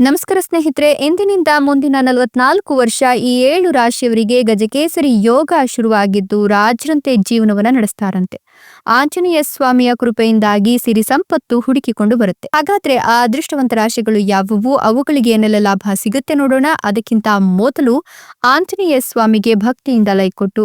ನಮಸ್ಕಾರ ಸ್ನೇಹಿತರೆ ಎಂದಿನಿಂದ ಮುಂದಿನ ನಲವತ್ನಾಲ್ಕು ವರ್ಷ ಈ ಏಳು ರಾಶಿಯವರಿಗೆ ಗಜಕೇಸರಿ ಯೋಗ ಶುರುವಾಗಿದ್ದು ರಾಜರಂತೆ ಜೀವನವನ್ನ ನಡೆಸ್ತಾರಂತೆ. ಆಂಜನೇಯ ಸ್ವಾಮಿಯ ಕೃಪೆಯಿಂದಾಗಿ ಸಿರಿ ಸಂಪತ್ತು ಹುಡುಕಿಕೊಂಡು ಬರುತ್ತೆ. ಹಾಗಾದ್ರೆ ಆ ಅದೃಷ್ಟವಂತ ರಾಶಿಗಳು ಯಾವುವು? ಅವುಗಳಿಗೆ ಏನೆಲ್ಲ ಲಾಭ ಸಿಗುತ್ತೆ ನೋಡೋಣ. ಅದಕ್ಕಿಂತ ಮೊದಲು ಆಂಜನೇಯ ಸ್ವಾಮಿಗೆ ಭಕ್ತಿಯಿಂದ ಲೈಕ್ ಕೊಟ್ಟು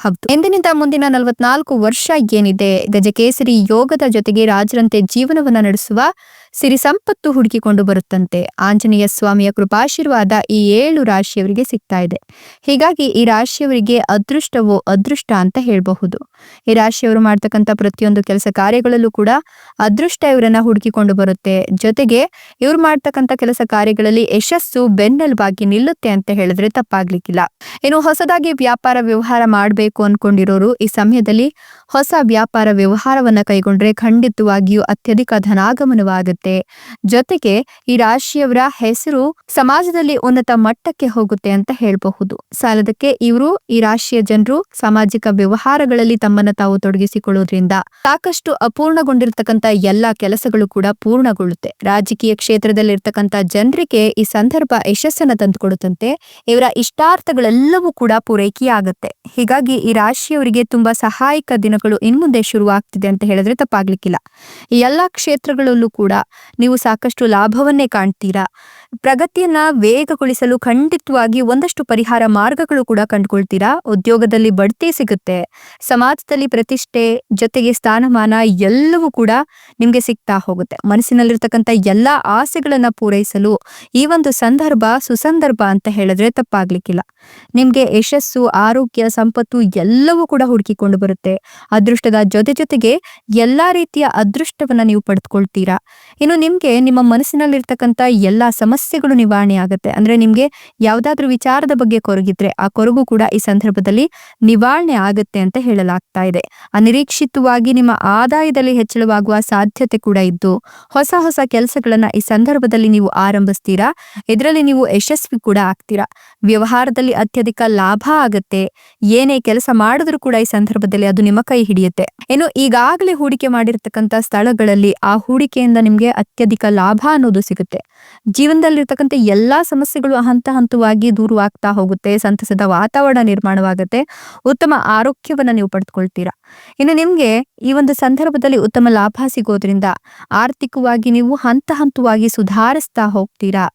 ಹೌದು. ಎಂದಿನಿಂದ ಮುಂದಿನ ನಲವತ್ನಾಲ್ಕು ವರ್ಷ ಏನಿದೆ ಗಜಕೇಸರಿ ಯೋಗದ ಜೊತೆಗೆ ರಾಜರಂತೆ ಜೀವನವನ್ನ ನಡೆಸುವ ಸಿರಿ ಸಂಪತ್ತು ಹುಡುಕಿಕೊಂಡು ಬರುತ್ತಂತೆ. ಆಂಜನೇಯ ಸ್ವಾಮಿಯ ಕೃಪಾಶೀರ್ವಾದ ಈ ಏಳು ರಾಶಿಯವರಿಗೆ ಸಿಗ್ತಾ ಇದೆ. ಹೀಗಾಗಿ ಈ ರಾಶಿಯವರಿಗೆ ಅದೃಷ್ಟವೋ ಅದೃಷ್ಟ ಅಂತ ಹೇಳಬಹುದು. ಈ ರಾಶಿಯವರು ಮಾಡ್ತಕ್ಕಂಥ ಪ್ರತಿಯೊಂದು ಕೆಲಸ ಕಾರ್ಯಗಳಲ್ಲೂ ಕೂಡ ಅದೃಷ್ಟ ಇವರನ್ನ ಹುಡುಕಿಕೊಂಡು ಬರುತ್ತೆ. ಜೊತೆಗೆ ಇವ್ರು ಮಾಡ್ತಕ್ಕಂಥ ಕೆಲಸ ಕಾರ್ಯಗಳಲ್ಲಿ ಯಶಸ್ಸು ಬೆನ್ನೆಲುಬಾಗಿ ನಿಲ್ಲುತ್ತೆ ಅಂತ ಹೇಳಿದ್ರೆ ತಪ್ಪಾಗ್ಲಿಕ್ಕಿಲ್ಲ. ಇನ್ನು ಹೊಸದಾಗಿ ವ್ಯಾಪಾರ ವ್ಯವಹಾರ ಮಾಡಬೇಕು ಅನ್ಕೊಂಡಿರೋರು ಈ ಸಮಯದಲ್ಲಿ ಹೊಸ ವ್ಯಾಪಾರ ವ್ಯವಹಾರವನ್ನ ಕೈಗೊಂಡ್ರೆ ಖಂಡಿತವಾಗಿಯೂ ಅತ್ಯಧಿಕ ಧನಾಗಮನವಾಗುತ್ತೆ. ಜೊತೆಗೆ ಈ ರಾಶಿಯವರ ಹೆಸರು ಸಮಾಜದಲ್ಲಿ ಉನ್ನತ ಮಟ್ಟಕ್ಕೆ ಹೋಗುತ್ತೆ ಅಂತ ಹೇಳಬಹುದು. ಸಾಲದಕ್ಕೆ ಇವರು, ಈ ರಾಶಿಯ ಜನರು ಸಾಮಾಜಿಕ ವ್ಯವಹಾರಗಳಲ್ಲಿ ತಮ್ಮನ್ನ ತಾವು ತೊಡಗಿಸಿಕೊಳ್ಳೋದ್ರಿಂದ ಸಾಕಷ್ಟು ಅಪೂರ್ಣಗೊಂಡಿರ್ತಕ್ಕಂಥ ಎಲ್ಲಾ ಕೆಲಸಗಳು ಕೂಡ ಪೂರ್ಣಗೊಳ್ಳುತ್ತೆ. ರಾಜಕೀಯ ಕ್ಷೇತ್ರದಲ್ಲಿರ್ತಕ್ಕಂಥ ಜನರಿಗೆ ಈ ಸಂದರ್ಭ ಯಶಸ್ಸನ್ನ ತಂದುಕೊಡುತ್ತಂತೆ. ಇವರ ಇಷ್ಟಾರ್ಥಗಳೆಲ್ಲವೂ ಕೂಡ ಪೂರೈಕೆಯಾಗುತ್ತೆ. ಹೀಗಾಗಿ ಈ ರಾಶಿಯವರಿಗೆ ತುಂಬಾ ಸಹಾಯಕ ದಿನಗಳು ಇನ್ಮುಂದೆ ಶುರುವಾಗ್ತಿದೆ ಅಂತ ಹೇಳಿದ್ರೆ ತಪ್ಪಾಗ್ಲಿಕ್ಕಿಲ್ಲ. ಈ ಎಲ್ಲಾ ಕ್ಷೇತ್ರಗಳಲ್ಲೂ ಕೂಡ ನೀವು ಸಾಕಷ್ಟು ಲಾಭವನ್ನೇ ಕಾಣ್ತೀರಾ? ಪ್ರಗತಿಯನ್ನ ವೇಗಗೊಳಿಸಲು ಖಂಡಿತವಾಗಿ ಒಂದಷ್ಟು ಪರಿಹಾರ ಮಾರ್ಗಗಳು ಕೂಡ ಕಂಡುಕೊಳ್ತೀರಾ? ಉದ್ಯೋಗದಲ್ಲಿ ಬಡ್ತಿ ಸಿಗುತ್ತೆ, ಸಮಾಜದಲ್ಲಿ ಪ್ರತಿಷ್ಠೆ, ಜೊತೆಗೆ ಸ್ಥಾನಮಾನ ಎಲ್ಲವೂ ಕೂಡ ನಿಮ್ಗೆ ಸಿಗ್ತಾ ಹೋಗುತ್ತೆ. ಮನಸ್ಸಿನಲ್ಲಿರ್ತಕ್ಕಂಥ ಎಲ್ಲಾ ಆಸೆಗಳನ್ನ ಪೂರೈಸಲು ಈ ಒಂದು ಸಂದರ್ಭ ಸುಸಂದರ್ಭ ಅಂತ ಹೇಳಿದ್ರೆ ತಪ್ಪಾಗ್ಲಿಕ್ಕಿಲ್ಲ. ನಿಮ್ಗೆ ಯಶಸ್ಸು, ಆರೋಗ್ಯ, ಸಂಪತ್ತು ಎಲ್ಲವೂ ಕೂಡ ಹುಡುಕಿಕೊಂಡು ಬರುತ್ತೆ. ಅದೃಷ್ಟದ ಜೊತೆ ಜೊತೆಗೆ ಎಲ್ಲಾ ರೀತಿಯ ಅದೃಷ್ಟವನ್ನ ನೀವು ಪಡೆದುಕೊಳ್ತೀರಾ? ಇನ್ನು ನಿಮ್ಗೆ ನಿಮ್ಮ ಮನಸ್ಸಿನಲ್ಲಿರ್ತಕ್ಕಂಥ ಎಲ್ಲಾ ಸಮಸ್ಯೆಗಳು ನಿವಾರಣೆ ಆಗುತ್ತೆ. ಅಂದ್ರೆ ನಿಮ್ಗೆ ಯಾವ್ದಾದ್ರು ವಿಚಾರದ ಬಗ್ಗೆ ಕೊರಗಿದ್ರೆ ಆ ಕೊರಗು ಕೂಡ ಈ ಸಂದರ್ಭದಲ್ಲಿ ನಿವಾರಣೆ ಆಗುತ್ತೆ ಅಂತ ಹೇಳಲಾಗ್ತಾ ಇದೆ. ಅನಿರೀಕ್ಷಿತವಾಗಿ ನಿಮ್ಮ ಆದಾಯದಲ್ಲಿ ಹೆಚ್ಚಳವಾಗುವ ಸಾಧ್ಯತೆ ಕೂಡ ಇದ್ದು, ಹೊಸ ಹೊಸ ಕೆಲಸಗಳನ್ನ ಈ ಸಂದರ್ಭದಲ್ಲಿ ನೀವು ಆರಂಭಿಸ್ತೀರಾ? ಇದರಲ್ಲಿ ನೀವು ಯಶಸ್ವಿ ಕೂಡ ಆಗ್ತೀರಾ? ವ್ಯವಹಾರದಲ್ಲಿ ಅತ್ಯಧಿಕ ಲಾಭ ಆಗತ್ತೆ. ಏನೇ ಕೆಲಸ ಮಾಡಿದ್ರು ಕೂಡ ಈ ಸಂದರ್ಭದಲ್ಲಿ ಅದು ನಿಮ್ಮ ಕೈ ಹಿಡಿಯುತ್ತೆ. ಇನ್ನು ಈಗಾಗಲೇ ಹೂಡಿಕೆ ಮಾಡಿರ್ತಕ್ಕಂಥ ಸ್ಥಳಗಳಲ್ಲಿ ಆ ಹೂಡಿಕೆಯಿಂದ ನಿಮ್ಗೆ ಅತ್ಯಧಿಕ ಲಾಭ ಅನ್ನೋದು ಸಿಗುತ್ತೆ. ಜೀವನದಲ್ಲಿರ್ತಕ್ಕಂಥ ಎಲ್ಲಾ ಸಮಸ್ಯೆಗಳು ಹಂತ ಹಂತವಾಗಿ ದೂರವಾಗ್ತಾ ಹೋಗುತ್ತೆ, ಸಂತಸದ ವಾತಾವರಣ ನಿರ್ಮಾಣವಾಗುತ್ತೆ, ಉತ್ತಮ ಆರೋಗ್ಯವನ್ನ ನೀವು ಪಡೆದುಕೊಳ್ತೀರಾ. ಇನ್ನು ನಿಮ್ಗೆ ಈ ಒಂದು ಸಂದರ್ಭದಲ್ಲಿ ಉತ್ತಮ ಲಾಭ ಸಿಗೋದ್ರಿಂದ ಆರ್ಥಿಕವಾಗಿ ನೀವು ಹಂತ ಹಂತವಾಗಿ ಸುಧಾರಿಸ್ತಾ ಹೋಗ್ತೀರಾ?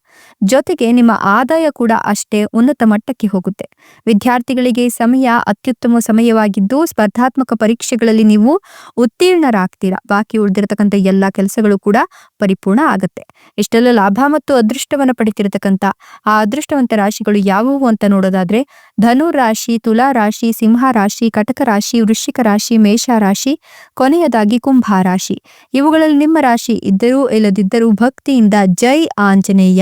ಜೊತೆಗೆ ನಿಮ್ಮ ಆದಾಯ ಕೂಡ ಅಷ್ಟೇ ಉನ್ನತ ಮಟ್ಟಕ್ಕೆ ಹೋಗುತ್ತೆ. ವಿದ್ಯಾರ್ಥಿಗಳಿಗೆ ಸಮಯ ಅತ್ಯುತ್ತಮ ಸಮಯವಾಗಿದ್ದು ಸ್ಪರ್ಧಾತ್ಮಕ ಪರೀಕ್ಷೆಗಳಲ್ಲಿ ನೀವು ಉತ್ತೀರ್ಣರಾಗ್ತೀರಾ. ಬಾಕಿ ಉಳಿದಿರತಕ್ಕಂಥ ಎಲ್ಲಾ ಕೆಲಸಗಳು ಕೂಡ ಪರಿಪೂರ್ಣ ಆಗುತ್ತೆ. ಇಷ್ಟೆಲ್ಲ ಲಾಭ ಮತ್ತು ಅದೃಷ್ಟವನ್ನ ಪಡಿತಿರತಕ್ಕಂಥ ಆ ಅದೃಷ್ಟವಂತ ರಾಶಿಗಳು ಯಾವುವು ಅಂತ ನೋಡೋದಾದ್ರೆ ಧನು ರಾಶಿ, ತುಲಾ ರಾಶಿ, ಸಿಂಹ ರಾಶಿ, ಕಟಕ ರಾಶಿ, ವೃಶ್ಚಿಕ ರಾಶಿ, ಮೇಷ ರಾಶಿ, ಕೊನೆಯದಾಗಿ ಕುಂಭ ರಾಶಿ. ಇವುಗಳಲ್ಲಿ ನಿಮ್ಮ ರಾಶಿ ಇದ್ದರೂ ಇಲ್ಲದಿದ್ದರೂ ಭಕ್ತಿಯಿಂದ ಜೈ ಆಂಜನೇಯ.